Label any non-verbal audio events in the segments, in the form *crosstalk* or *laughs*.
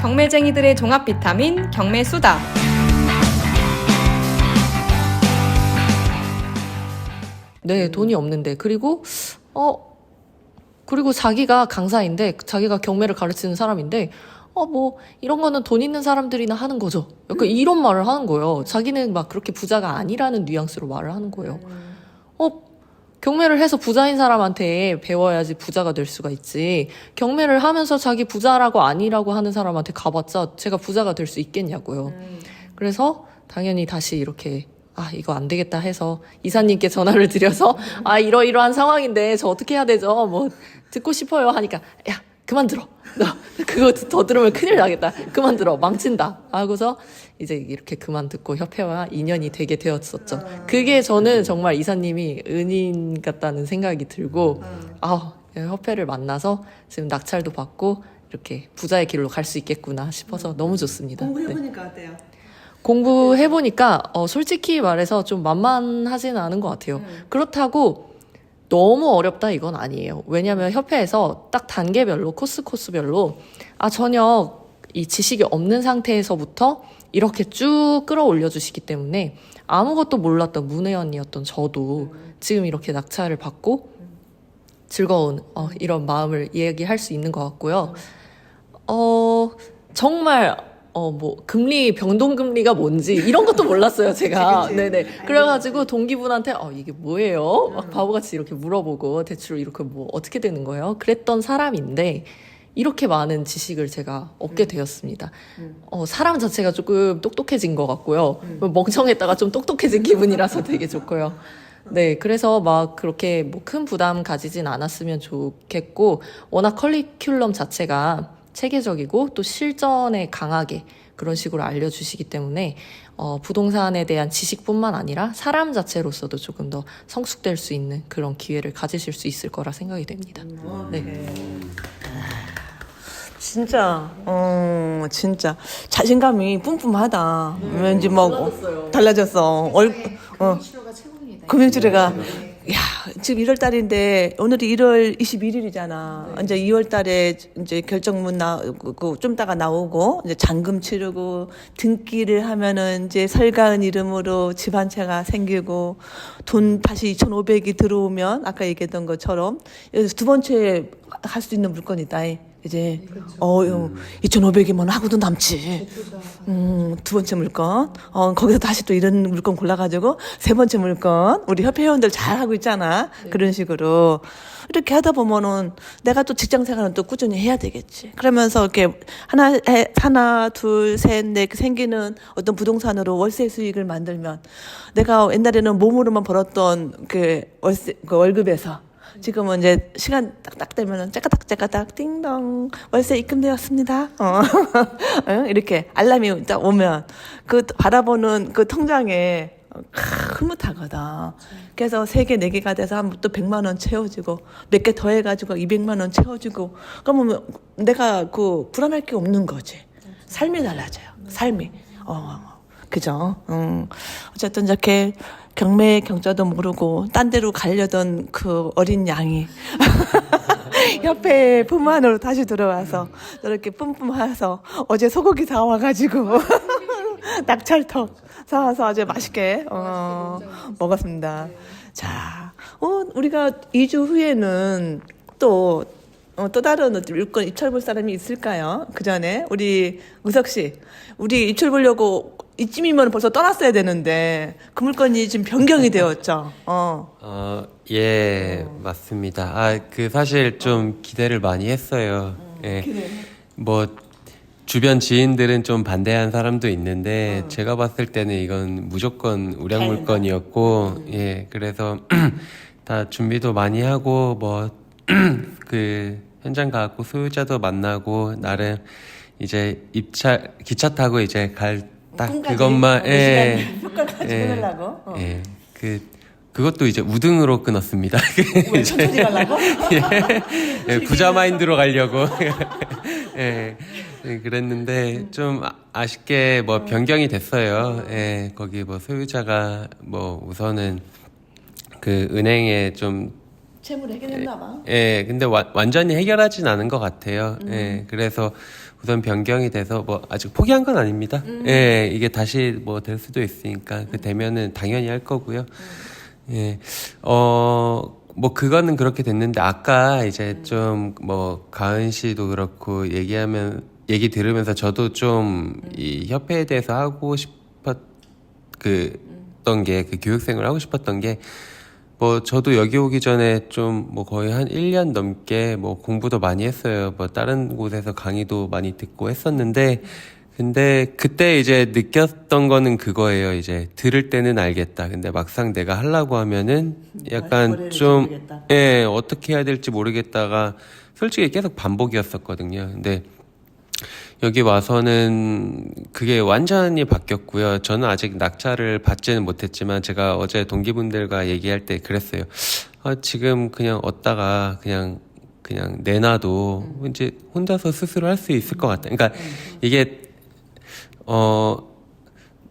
경매쟁이들의 종합 비타민 경매 수다. 네, 돈이 없는데. 그리고, 어, 그리고 자기가 강사인데, 자기가 경매를 가르치는 사람인데, 어, 뭐, 이런 거는 돈 있는 사람들이나 하는 거죠. 약간 이런 말을 하는 거예요. 자기는 막 그렇게 부자가 아니라는 뉘앙스로 말을 하는 거예요. 어, 경매를 해서 부자인 사람한테 배워야지 부자가 될 수가 있지. 경매를 하면서 자기 부자라고 아니라고 하는 사람한테 가봤자 제가 부자가 될 수 있겠냐고요. 그래서 당연히 다시 이렇게 아 이거 안 되겠다 해서 이사님께 전화를 드려서 아 이러이러한 상황인데 저 어떻게 해야 되죠? 뭐 듣고 싶어요 하니까 야 그만 들어. 너 그거 더 들으면 큰일 나겠다. 그만 들어. 망친다. 하고서 이제 이렇게 그만 듣고 협회와 인연이 되게 되었었죠. 그게 저는 정말 이사님이 은인 같다는 생각이 들고 아 협회를 만나서 지금 낙찰도 받고 이렇게 부자의 길로 갈 수 있겠구나 싶어서 너무 좋습니다. 네. 공부해보니까 어때요? 공부해보니까, 어, 솔직히 말해서 좀 만만하지는 않은 것 같아요. 그렇다고 너무 어렵다 이건 아니에요. 왜냐면 협회에서 딱 단계별로, 코스 코스별로, 아, 전혀 이 지식이 없는 상태에서부터 이렇게 쭉 끌어올려 주시기 때문에 아무것도 몰랐던 문외연이었던 저도 지금 이렇게 낙찰을 받고 즐거운 어, 이런 마음을 이야기할 수 있는 것 같고요. 어, 정말, 어, 뭐, 금리, 변동금리가 뭔지, 이런 것도 몰랐어요, 제가. *laughs* 그치, 그치. 네네. 그래가지고 동기분한테, 어, 이게 뭐예요? 막 바보같이 이렇게 물어보고, 대출 이렇게 뭐, 어떻게 되는 거예요? 그랬던 사람인데, 이렇게 많은 지식을 제가 얻게 되었습니다. 어, 사람 자체가 조금 똑똑해진 것 같고요. 멍청했다가 좀 똑똑해진 기분이라서 *laughs* 되게 좋고요. 네, 그래서 막 그렇게 뭐 큰 부담 가지진 않았으면 좋겠고, 워낙 커리큘럼 자체가 체계적이고 또 실전에 강하게 그런 식으로 알려주시기 때문에 어, 부동산에 대한 지식뿐만 아니라 사람 자체로서도 조금 더 성숙될 수 있는 그런 기회를 가지실 수 있을 거라 생각이 됩니다. 네. 진짜, 어, 진짜 자신감이 뿜뿜하다. 왠지 뭐 달라졌어. 얼, 어, 금융치료가 야 지금 1월 달인데 오늘이 1월 21일이잖아. 이제 2월 달에 이제 결정문 나좀 따가 나오고 이제 잔금 치르고 등기를 하면은 이제 설가은 이름으로 집 한 채가 생기고 돈 다시 2,500이 들어오면 아까 얘기했던 것처럼 두 번째 할 수 있는 물건이다. 이제 어 2,500이면 하고도 남지. 음, 두 번째 물건. 어, 거기서 다시 또 이런 물건 골라가지고, 세 번째 물건. 우리 협회 회원들 잘 하고 있잖아. 그런 식으로. 이렇게 하다 보면은 내가 또 직장 생활은 또 꾸준히 해야 되겠지. 그러면서 이렇게 하나, 해, 하나, 둘, 셋, 넷 생기는 어떤 부동산으로 월세 수익을 만들면 내가 옛날에는 몸으로만 벌었던 그 월세, 그 월급에서 지금은 이제 시간 딱딱 되면은 짜까닥 짜까닥 띵동 월세 입금되었습니다. 어. 응? *laughs* 이렇게 알람이 딱 오면 그 바라보는 그 통장에 흐뭇하거든. 그래서 세 개, 네 개가 돼서 한 또 100만 원 채워지고 몇 개 더 해가지고 200만 원 채워지고 그러면 내가 그 불안할 게 없는 거지. 삶이 달라져요. 삶이. 어, 그죠? 음. 어쨌든 이렇게 경매 경자도 모르고 딴 데로 가려던 그 어린 양이 *laughs* 옆에 품 안으로 다시 들어와서 이렇게 뿜뿜해서 어제 소고기 사 와가지고 *laughs* 낙찰턱 사와서 아주 맛있게 어, 먹었습니다. 자, 어, 우리가 2주 후에는 또 어, 또 다른 어떤 물건 입찰 볼 사람이 있을까요? 그 전에 우리 우석 씨, 우리 입찰 보려고 이쯤이면 벌써 떠났어야 되는데 그 물건이 지금 변경이 되었죠. 어, 어, 예, 맞습니다. 아, 그 사실 좀 기대를 많이 했어요. 예. 뭐 주변 지인들은 좀 반대한 사람도 있는데 제가 봤을 때는 이건 무조건 우량 물건이었고 예, 그래서 *clears throat* 다 준비도 많이 하고 뭐 *clears throat* 그 현장 가고 소유자도 만나고 나름 이제 입차 기차 타고 이제 갈 딱? 그것만 어, 예. 이 시간 효과까지 보내려고? 어. 예. 그 그것도 이제 우등으로 끊었습니다. *laughs* 왜 천천히 가려고? *laughs* 예, 부자 마인드로 가려고. *laughs* 예, 예, 그랬는데 좀 아- 아쉽게 뭐 변경이 됐어요. 예, 거기 뭐 소유자가 뭐 우선은 그 은행에 좀 채무를 해결했나 봐. 예, 근데 와- 완전히 해결하진 않은 것 같아요. 음. 예, 그래서 우선 변경이 돼서 뭐 아직 포기한 건 아닙니다. 음. 예, 이게 다시 뭐 될 수도 있으니까 그 되면은 당연히 할 거고요. 음. 예, 어, 뭐 그거는 그렇게 됐는데 아까 이제 음. 좀뭐 가은 씨도 그렇고 얘기하면 얘기 들으면서 저도 좀이 협회에 대해서 하고 싶었 그던 게 그 교육생을 하고 싶었던 게 뭐 저도 여기 오기 전에 좀 뭐 거의 한 1년 넘게 뭐 공부도 많이 했어요. 뭐 다른 곳에서 강의도 많이 듣고 했었는데 근데 그때 이제 느꼈던 거는 그거예요. 이제 들을 때는 알겠다. 근데 막상 내가 하려고 하면은 약간 머리를 좀 모르겠다. 예, 어떻게 해야 될지 모르겠다가 솔직히 계속 반복이었었거든요. 근데 여기 와서는 그게 완전히 바뀌었고요. 저는 아직 낙찰을 받지는 못했지만 제가 어제 동기분들과 얘기할 때 그랬어요. 아, 지금 그냥 얻다가 그냥 그냥 내놔도 이제 혼자서 스스로 할 수 있을 것 같다. 그러니까 이게 어,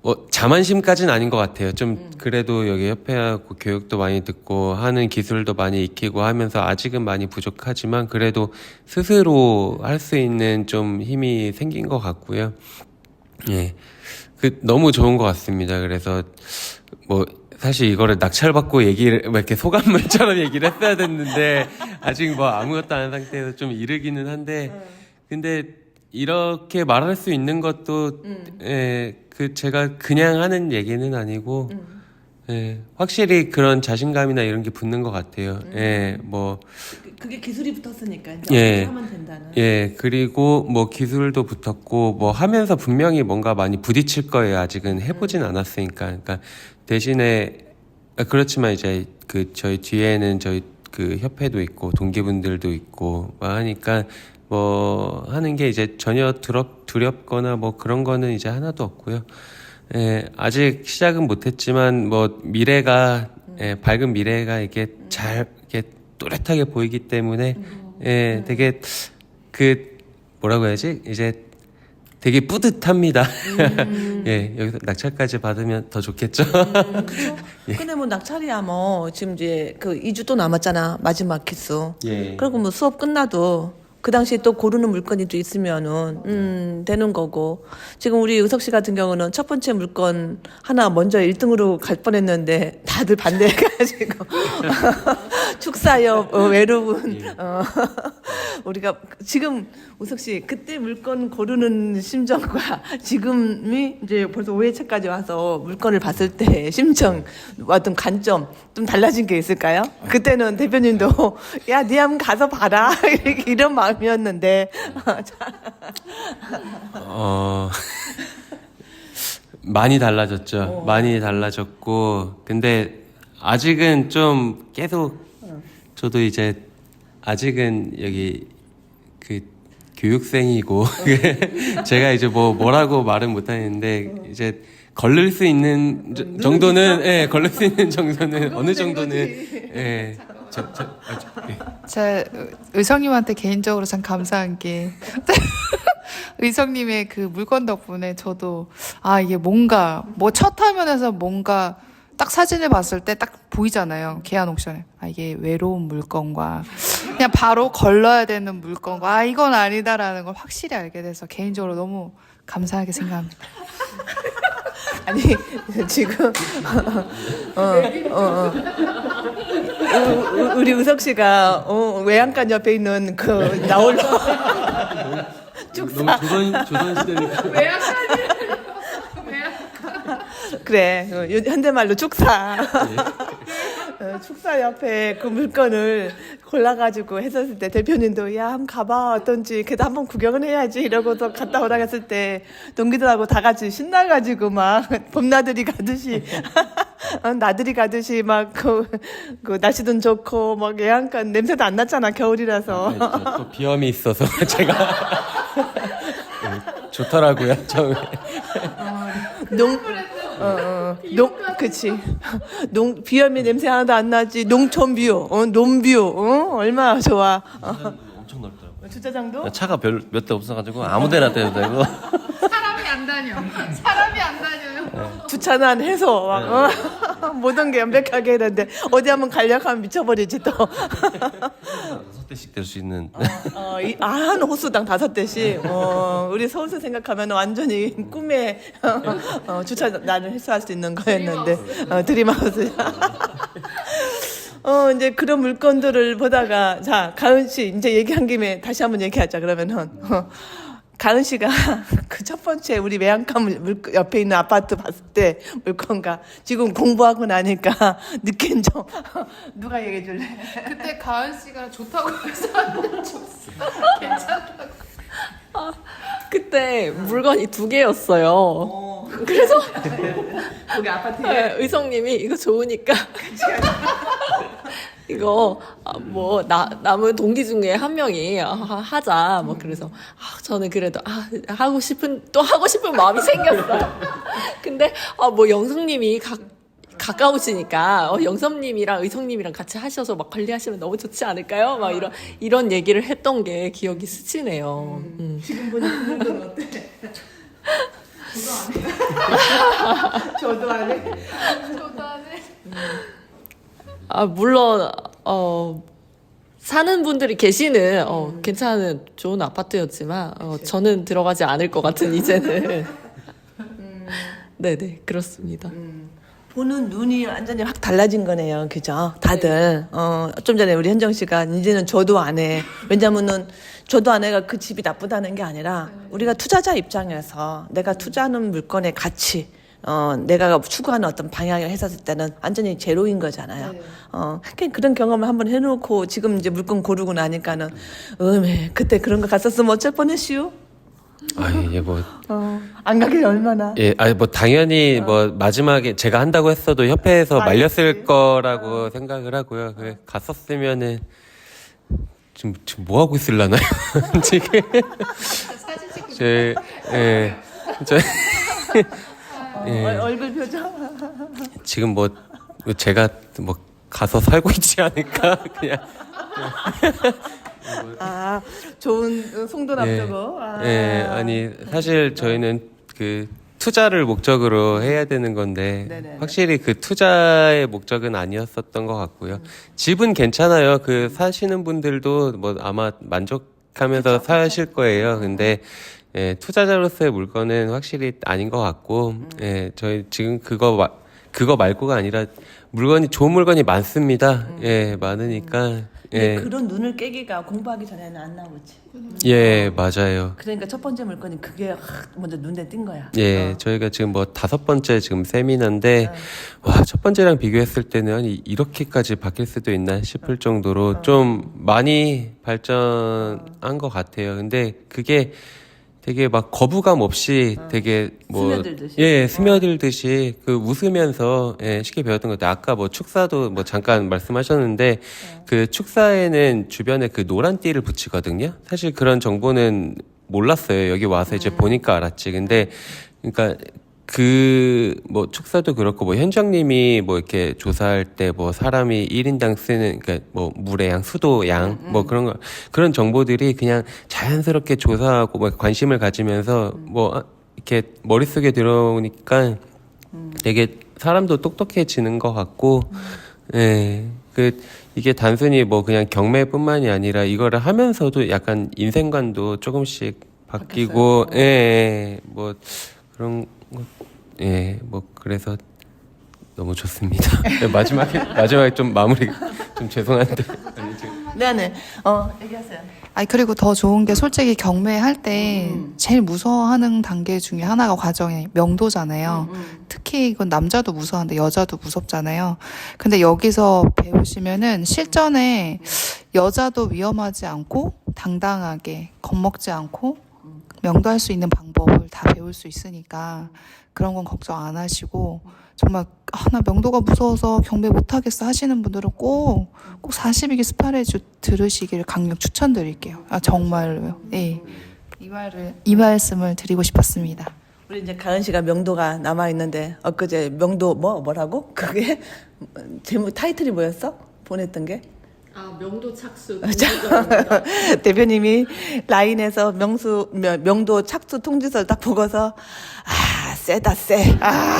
뭐 자만심까지는 아닌 것 같아요. 좀 그래도 여기 협회하고 교육도 많이 듣고 하는 기술도 많이 익히고 하면서 아직은 많이 부족하지만 그래도 스스로 할 수 있는 좀 힘이 생긴 것 같고요. 예. 그 너무 좋은 것 같습니다. 그래서 뭐 사실 이거를 낙찰받고 얘기를 뭐 이렇게 소감문처럼 *laughs* 얘기를 했어야 됐는데 아직 뭐 아무것도 안 한 상태에서 좀 이르기는 한데 근데 이렇게 말할 수 있는 것도 예, 그 제가 그냥 하는 얘기는 아니고 예, 확실히 그런 자신감이나 이런 게 붙는 것 같아요. 예, 뭐 그- 그게 기술이 붙었으니까 이제 예. 하면 된다는. 예, 그리고 뭐 기술도 붙었고 뭐 하면서 분명히 뭔가 많이 부딪힐 거예요. 아직은 해보진 않았으니까. 그러니까 대신에 아, 그렇지만 이제 그 저희 뒤에는 저희 그 협회도 있고 동기분들도 있고 뭐 하니까 뭐 하는 게 이제 전혀 두렵 두렵거나 뭐 그런 거는 이제 하나도 없고요. 예, 아직 시작은 못했지만 뭐 미래가 예, 밝은 미래가 이게 잘 이게 또렷하게 보이기 때문에 예, 되게 그 뭐라고 해야지 이제 되게 뿌듯합니다. *laughs* 예, 여기서 낙찰까지 받으면 더 좋겠죠. *laughs* 근데 뭐 낙찰이야 뭐 지금 이제 그 2주 또 남았잖아 마지막 기수. 예. 그리고 뭐 수업 끝나도 그 당시에 또 고르는 물건이 또 있으면은 음. 되는 거고. 지금 우리 의석 씨 같은 경우는 첫 번째 물건 하나 먼저 1등으로 갈 뻔했는데 다들 반대해가지고. *laughs* 축사역 어, 외로운 어, 우리가 지금 우석 씨 그때 물건 고르는 심정과 *laughs* 지금이 이제 벌써 5회차까지 와서 물건을 봤을 때 심정 어떤 관점 좀 달라진 게 있을까요? 그때는 대표님도 *laughs* 야, 니 한번 가서 봐라. *laughs* 이런 마음이었는데. 어 많이 달라졌죠. 많이 달라졌고. 근데 아직은 좀 계속 저도 이제 아직은 여기 그 교육생이고. *laughs* 제가 이제 뭐 뭐라고 말은 못하는데 이제 걸릴 수 있는 저- 정도는 예 걸릴 수 있는 정도는 어느 정도는 예. 저, 저, 아, 저, 예. 제 의성님한테 개인적으로 참 감사한 게 *laughs* 의성님의 그 물건 덕분에 저도 아 이게 뭔가 뭐 첫 화면에서 뭔가 딱 사진을 봤을 때 딱 보이잖아요. 계약 옥션에. 아 이게 외로운 물건과 그냥 바로 걸러야 되는 물건과 아 이건 아니다라는 걸 확실히 알게 돼서 개인적으로 너무 감사하게 생각합니다. *laughs* 아니 지금 어, 어, 어. 우- 우- 우리 우석 씨가 어, 외양간 옆에 있는 그 나홀로 *laughs* 너무 조선 조선 시대니까 *laughs* 그래 어, 요- 현대말로 축사 어, 축사 옆에 그 물건을 골라가지고 했었을 때 대표님도 야 한번 가봐. 어떤지 그래도 한번 구경은 해야지. 이러고서 갔다 오라 했을 때 동기들하고 다 같이 신나가지고 막 *laughs* 봄나들이 가듯이 *laughs* 어, 나들이 가듯이 막그 그 날씨도 좋고 막 애양간 냄새도 안 났잖아 겨울이라서. 네, 저또 비염이 있어서 *laughs* 제가 네, 좋더라고요 처음에 농, 어, 어, 농, 그치. *laughs* 농, 비염이 냄새 하나도 안 나지. 농촌 뷰, 어, 논뷰, 어, 얼마나 좋아. 어, 엄청 넓더라고요. 주차장도? 차가 별 몇 대 없어가지고 아무 데나 대도 되고 *laughs* 안 다녀. 사람이 안 다녀요. 주차난 해서, 막, 어. *laughs* 모든 게 완벽하게 했는데 어디 한번 간략하면 미쳐버리지 또. 다섯 대씩 될 수 있는 어, 이, 아, 한 호수당 다섯 대씩. 어, 우리 서울서 생각하면 완전히 꿈의 어, 주차 나를 해소할 수 있는 거였는데. 어, 드림하우스. 어, 이제 그런 물건들을 보다가, 자, 가은 씨, 이제 얘기한 김에 다시 한번 얘기하자, 그러면은. 어, 가은 씨가 *laughs* 그 첫 번째 우리 외양간 물, 물- 옆에 있는 아파트 봤을 때 물건가 지금 공부하고 나니까 *laughs* 느낀 점 *laughs* 누가 얘기해 줄래? 그때 가은 씨가 좋다고 해서 괜찮다고. 그때 물건이 두 개였어요. 거기 아파트에 네, 의성님이 이거 좋으니까 이거 아, 뭐 나, 남은 동기 중에 한 명이 아, 하자 뭐 그래서 아, 저는 그래도 아, 하고 싶은 또 하고 싶은 마음이 생겼어요. *laughs* 근데 아, 뭐 영성님이 가, 가까우시니까 어, 영섭님이랑 의성님이랑 같이 하셔서 막 관리하시면 너무 좋지 않을까요? 막 이런 이런 얘기를 했던 게 기억이 스치네요. 음. 지금 보니 그 물건 어때? *laughs* 저도 안 해. 저도 안 해. 아 물론 어 사는 분들이 계시는 어 괜찮은 좋은 아파트였지만 어 저는 들어가지 않을 것 같은 이제는 네네 *laughs* 그렇습니다. 보는 눈이 완전히 확 달라진 거네요. 그죠? 다들. 어, 좀 전에 우리 현정 씨가 이제는 저도 안 해. 왜냐면은 저도 안 해가 그 집이 나쁘다는 게 아니라 우리가 투자자 입장에서 내가 투자하는 물건의 가치, 어, 내가 추구하는 어떤 방향을 했었을 때는 완전히 제로인 거잖아요. 어, 그냥 그런 경험을 한번 해놓고 지금 이제 물건 고르고 나니까는, 음에 그때 그런 거 갔었으면 어쩔 뻔했슈? 아, 예, 뭐, 어, 안 가길 얼마나. 예, 아니, 뭐, 당연히, 뭐, 마지막에 제가 한다고 했어도 협회에서 말렸을 거라고 생각을 하고요. 그래, 갔었으면은, 지금, 지금 뭐 하고 있을라나요? *laughs* 지금. 제, 예, 저, *laughs* 예. 얼- 얼굴 표정. *laughs* 지금 뭐, 제가 뭐, 가서 살고 있지 않을까? *laughs* 그냥. 아, 좋은 송돈 예. 앞두고. 아. 예, 아니 사실 저희는 그 투자를 목적으로 해야 되는 건데 네네네. 확실히 그 투자의 목적은 아니었었던 것 같고요. 집은 괜찮아요. 그 사시는 분들도 뭐 아마 만족하면서 사실 거예요. 근데 예, 투자자로서의 물건은 확실히 아닌 것 같고 예, 저희 지금 그거 마, 그거 말고가 아니라 물건이 좋은 물건이 많습니다. 예, 많으니까 근데 예, 그런 눈을 깨기가 공부하기 전에는 안 나오지. 예, 맞아요. 그러니까 첫 번째 물건이 그게 확 먼저 눈에 띈 거야. 예, 어. 저희가 지금 뭐 다섯 번째 지금 세미나인데, 와, 첫 번째랑 비교했을 때는 아니, 이렇게까지 바뀔 수도 있나 싶을 정도로 좀 많이 발전한 것 같아요. 근데 그게 되게 막 거부감 없이 되게 뭐, 스며들듯이. 예, 스며들듯이 그 웃으면서 예, 쉽게 배웠던 것 같아요. 아까 뭐 축사도 뭐 잠깐 말씀하셨는데 그 축사에는 주변에 그 노란 띠를 붙이거든요. 사실 그런 정보는 몰랐어요. 여기 와서 이제 보니까 알았지. 근데 그러니까 그 뭐 축사도 그렇고 뭐 현장님이 뭐 이렇게 조사할 때 뭐 사람이 1인당 쓰는 그러니까 뭐 물의 양, 수도 양뭐 그런 거 그런 정보들이 그냥 자연스럽게 조사하고 뭐 관심을 가지면서 뭐 아, 이렇게 머릿속에 들어오니까 되게 사람도 똑똑해지는 것 같고 예. 그 이게 단순히 뭐 그냥 경매뿐만이 아니라 이거를 하면서도 약간 인생관도 조금씩 바뀌고 예, 예. 뭐 그런 것 예. 뭐 그래서 너무 좋습니다. 예, *laughs* 마지막에 마지막에 좀 마무리 좀 죄송한데 아니 지금 네네. 어, 얘기하세요. 아니 그리고 더 좋은 게 솔직히 경매할 때 음. 제일 무서워하는 단계 중에 하나가 과정이 명도잖아요. 음. 특히 이건 남자도 무서운데 여자도 무섭잖아요. 근데 여기서 배우시면은 실전에 여자도 위험하지 않고 당당하게 겁먹지 않고 명도할 수 있는 방법을 다 배울 수 있으니까 그런 건 걱정 안 하시고 정말 아, 나 명도가 무서워서 경매 못 하겠어 하시는 분들은 꼭꼭 42기 스파레주 들으시기를 강력 추천드릴게요. 아 정말로요. 예. 이 말을 이 말씀을 드리고 싶었습니다. 우리 이제 가은 씨가 명도가 남아 있는데 엊그제 명도 뭐 뭐라고? 그게 *laughs* 제목 타이틀이 뭐였어? 보냈던 게 아 명도 착수 *laughs* 대표님이 라인에서 명수 명- 명도 착수 통지서를 딱 보고서 아 세다 세. 아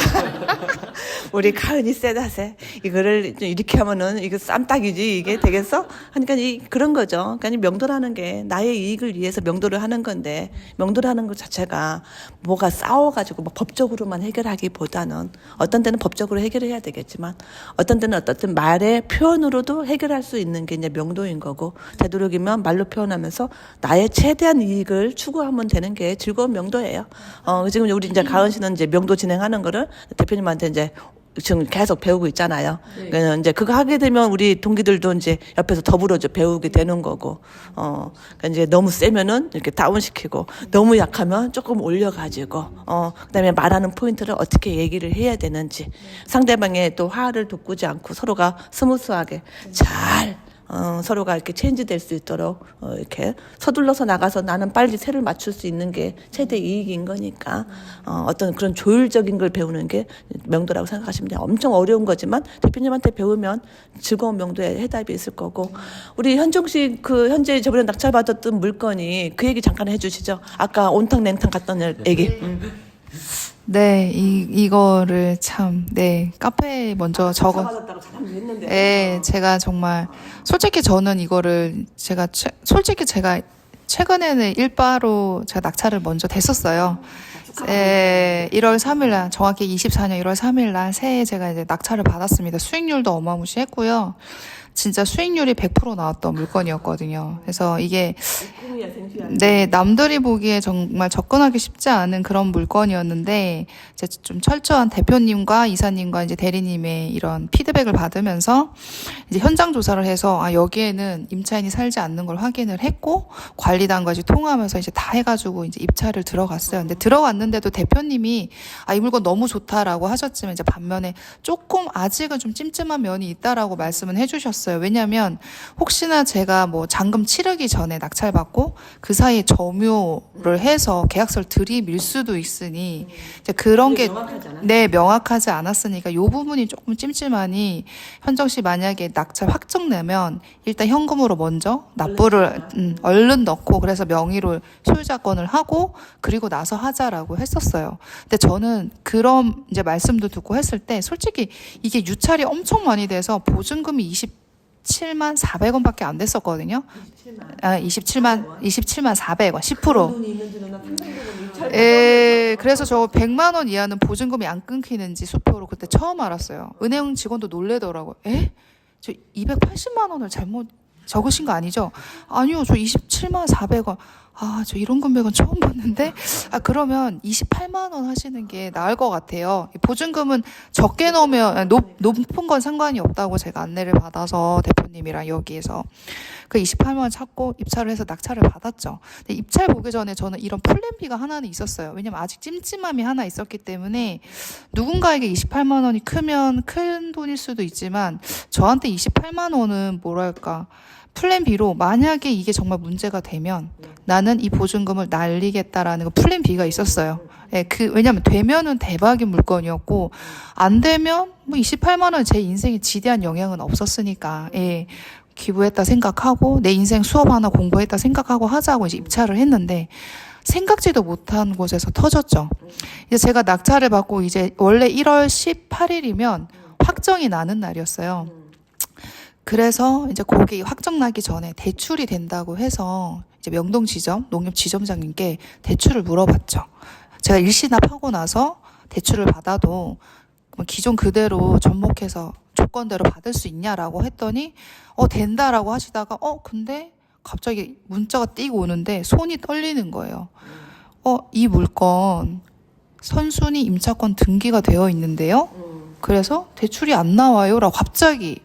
우리 가은이 세다세 이거를 좀 이렇게 하면은 이거 쌈딱이지 이게 되겠어? 하니까 이 그런 거죠. 그러니까 명도라는 게 나의 이익을 위해서 명도를 하는 건데 명도라는 것 자체가 뭐가 싸워가지고 뭐 법적으로만 해결하기보다는 어떤 때는 법적으로 해결해야 되겠지만 어떤 때는 어떤 말의 표현으로도 해결할 수 있는 게 이제 명도인 거고 되도록이면 말로 표현하면서 나의 최대한 이익을 추구하면 되는 게 즐거운 명도예요. 어 지금 우리 이제 가은 씨는 이제 명도 진행하는 거를 대표님한테 이제 지금 계속 배우고 있잖아요. 그러니까 이제 그거 하게 되면 우리 동기들도 이제 옆에서 더불어 좀 배우게 되는 거고, 어, 그러니까 이제 너무 세면은 이렇게 다운시키고, 너무 약하면 조금 올려가지고, 어, 그 다음에 말하는 포인트를 어떻게 얘기를 해야 되는지, 상대방의 또 화를 돋구지 않고 서로가 스무스하게 잘 어, 서로가 이렇게 체인지 될 수 있도록 어, 이렇게 서둘러서 나가서 나는 빨리 새를 맞출 수 있는 게 최대 이익인 거니까 어, 어떤 그런 조율적인 걸 배우는 게 명도라고 생각하시면 돼요. 엄청 어려운 거지만 대표님한테 배우면 즐거운 명도에 해답이 있을 거고 우리 현종 씨그 현재 저번에 낙찰 받았던 물건이 그 얘기 잠깐 해주시죠. 아까 온탕 냉탕 갔던 얘기. 음. 네, 이, 이거를 참, 네, 카페에 먼저 적어. 받았다고 잘하면 했는데. 네, 제가 정말, 솔직히 저는 이거를 제가, 최, 솔직히 제가 최근에는 일바로 제가 낙찰을 먼저 됐었어요. 예, 1월 3일 날, 정확히 24년 1월 3일 날 새해 제가 이제 낙찰을 받았습니다. 수익률도 어마무시했고요. 진짜 수익률이 100% 나왔던 물건이었거든요. 그래서 이게. 네, 남들이 보기에 정말 접근하기 쉽지 않은 그런 물건이었는데, 이제 좀 철저한 대표님과 이사님과 이제 대리님의 이런 피드백을 받으면서, 이제 현장 조사를 해서, 아, 여기에는 임차인이 살지 않는 걸 확인을 했고, 관리단까지 통화하면서 이제 다 해가지고 이제 입찰을 들어갔어요. 근데 들어갔는데도 대표님이, 아, 이 물건 너무 좋다라고 하셨지만, 이제 반면에 조금 아직은 좀 찜찜한 면이 있다라고 말씀은 해주셨어요. 왜냐면, 혹시나 제가 뭐 잔금 치르기 전에 낙찰받고 그 사이에 점유를 해서 계약서를 들이밀 수도 있으니 이제 그런 게 네, 명확하지 않았으니까 요 부분이 조금 찜찜하니 현정 씨 만약에 낙찰 확정되면 일단 현금으로 먼저 납부를 음, 얼른 넣고 그래서 명의로 소유자권을 하고 그리고 나서 하자라고 했었어요. 근데 저는 그런 이제 말씀도 듣고 했을 때 솔직히 이게 유찰이 엄청 많이 돼서 보증금이 27만 400원 밖에 안 됐었거든요. 아, 27만 27만 400원 10%. 예, 그래서 저 100만 원 이하는 보증금이 안 끊기는지 수표로 그때 처음 알았어요. 은행 직원도 놀래더라고요. 에? 저 280만 원을 잘못 적으신 거 아니죠? 아니요, 저 27만 400원. 아, 저 이런 금액은 처음 봤는데? 아, 그러면 28만 원 하시는 게 나을 것 같아요. 보증금은 적게 넣으면, 아, 높, 높은 건 상관이 없다고 제가 안내를 받아서 대표님이랑 여기에서. 그 28만 원 찾고 입찰을 해서 낙찰을 받았죠. 근데 입찰 보기 전에 저는 이런 플랜 B가 하나는 있었어요. 왜냐면 아직 찜찜함이 하나 있었기 때문에 누군가에게 28만 원이 크면 큰 돈일 수도 있지만 저한테 28만 원은 뭐랄까 플랜 B로 만약에 이게 정말 문제가 되면 나는 이 보증금을 날리겠다라는 그 플랜 B가 있었어요. 예, 그 왜냐면 되면은 대박인 물건이었고 안 되면 뭐 28만 원 제 인생에 지대한 영향은 없었으니까 예. 기부했다 생각하고 내 인생 수업 하나 공부했다 생각하고 하자고 이제 입찰을 했는데 생각지도 못한 곳에서 터졌죠. 이제 제가 낙찰을 받고 이제 원래 1월 18일이면 확정이 나는 날이었어요. 그래서 이제 거기 확정 나기 전에 대출이 된다고 해서 이제 명동 지점 농협 지점장님께 대출을 물어봤죠. 제가 일시납하고 나서 대출을 받아도 뭐 기존 그대로 접목해서 조건대로 받을 수 있냐라고 했더니 어 된다라고 하시다가 어 근데 갑자기 문자가 띄고 오는데 손이 떨리는 거예요. 어 이 물건 선순위 임차권 등기가 되어 있는데요. 그래서 대출이 안 나와요라고 갑자기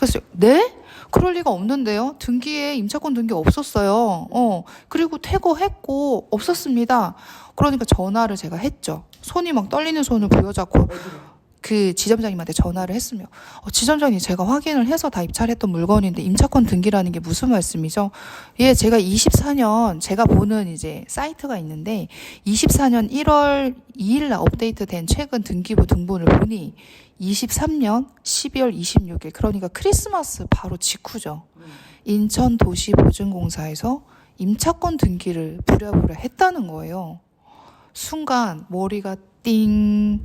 그래서 네? 그럴 리가 없는데요. 등기에 임차권 등기 없었어요. 어. 그리고 퇴거했고 없었습니다. 그러니까 전화를 제가 했죠. 손이 막 떨리는 손을 부여잡고 그 지점장님한테 전화를 했으며 어, 지점장님 제가 확인을 해서 다 입찰했던 물건인데 임차권 등기라는 게 무슨 말씀이죠? 예, 제가 24년 제가 보는 이제 사이트가 있는데 24년 1월 2일 날 업데이트된 최근 등기부 등본을 보니 23년 12월 26일 그러니까 크리스마스 바로 직후죠. 인천 도시 보증공사에서 임차권 등기를 부랴부랴 했다는 거예요. 순간 머리가 띵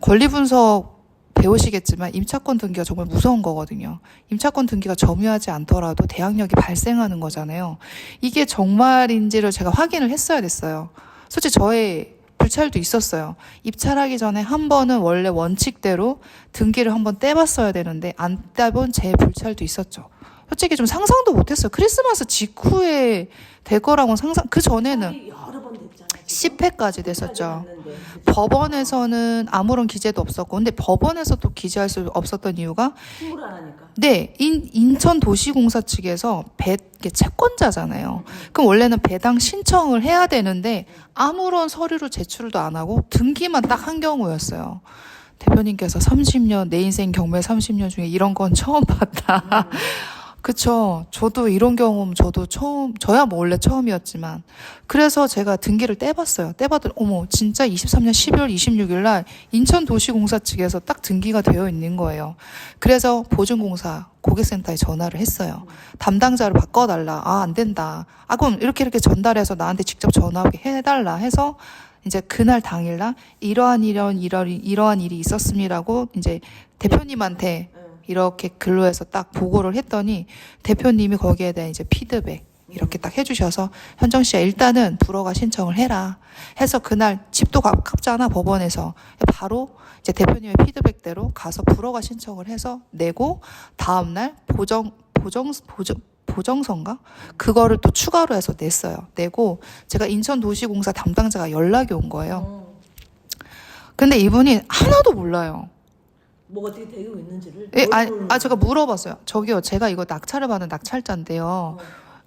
권리 분석 배우시겠지만 임차권 등기가 정말 무서운 거거든요. 임차권 등기가 점유하지 않더라도 대항력이 발생하는 거잖아요. 이게 정말인지를 제가 확인을 했어야 됐어요. 솔직히 저의 불찰도 있었어요. 입찰하기 전에 한 번은 원래 원칙대로 등기를 한 번 떼봤어야 되는데 안 떼본 제 불찰도 있었죠. 솔직히 좀 상상도 못했어요. 크리스마스 직후에 될 거라고 상상, 그 전에는 번. 10회까지 됐었죠. 법원에서는 아무런 기재도 없었고, 근데 법원에서도 기재할 수 없었던 이유가. 네, 인, 인천 도시공사 측에서 배, 이게 채권자잖아요. 그럼 원래는 배당 신청을 해야 되는데, 아무런 서류를 제출도 안 하고, 등기만 딱 한 경우였어요. 대표님께서 30년, 내 인생 경매 30년 중에 이런 건 처음 봤다. 그쵸. 저도 이런 경험, 저도 처음, 저야 뭐 원래 처음이었지만. 그래서 제가 등기를 떼봤어요. 떼봤더니, 어머, 진짜 23년 12월 26일 날 인천도시공사 측에서 딱 등기가 되어 있는 거예요. 그래서 보증공사 고객센터에 전화를 했어요. 담당자를 바꿔달라. 아, 안 된다. 아, 그럼 이렇게 이렇게 전달해서 나한테 직접 전화 오게 해달라 해서 이제 그날 당일날 이러한 이런 이러 이러한 일이 있었음이라고 이제 대표님한테 이렇게 글로 해서 딱 보고를 했더니 대표님이 거기에 대한 이제 피드백 이렇게 딱 해주셔서 현정 씨야 일단은 불허가 신청을 해라 해서 그날 집도 가깝잖아 법원에서 바로 이제 대표님의 피드백대로 가서 불허가 신청을 해서 내고 다음날 보정 보정 보정 보정서인가? 그거를 또 추가로 해서 냈어요. 내고 제가 인천도시공사 담당자가 연락이 온 거예요. 근데 이분이 하나도 몰라요. 뭐가 어떻게 되고 있는지를. 예, 아, 뭘 아, 제가 물어봤어요. 저기요, 제가 이거 낙찰을 받은 낙찰자인데요.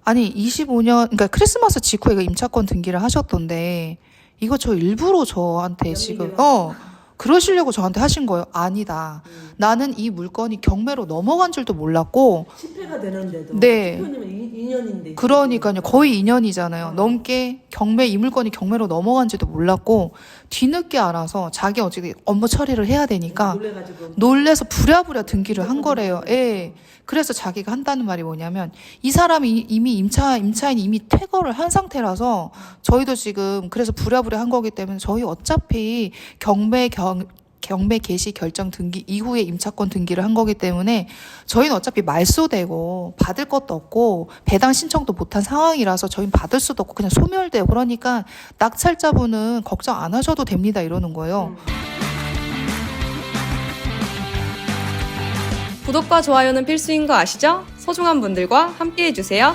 아니, 25년, 그러니까 크리스마스 직후에 이거 임차권 등기를 하셨던데, 이거 저 일부러 저한테 지금, 어, 그러시려고 저한테 하신 거예요? 아니다. 나는 이 물건이 경매로 넘어간 줄도 몰랐고, 10회가 되는데도. 네. 대표님은 2년인데. 그러니까요. 거의 2년이잖아요. 넘게 경매 이 물건이 경매로 넘어간지도 몰랐고 뒤늦게 알아서 자기 어찌 업무 처리를 해야 되니까 놀래가지고. 놀래서 부랴부랴 등기를 한 거래요. 예. 그래서 자기가 한다는 말이 뭐냐면 이 사람이 이미 임차 임차인이 이미 퇴거를 한 상태라서 저희도 지금 그래서 부랴부랴 한 거기 때문에 저희 어차피 경매 경 경매 개시 결정 등기 이후에 임차권 등기를 한 거기 때문에 저희는 어차피 말소되고 받을 것도 없고 배당 신청도 못한 상황이라서 저희는 받을 수도 없고 그냥 소멸돼요. 그러니까 낙찰자분은 걱정 안 하셔도 됩니다 이러는 거예요. 구독과 좋아요는 필수인 거 아시죠? 소중한 분들과 함께 해주세요.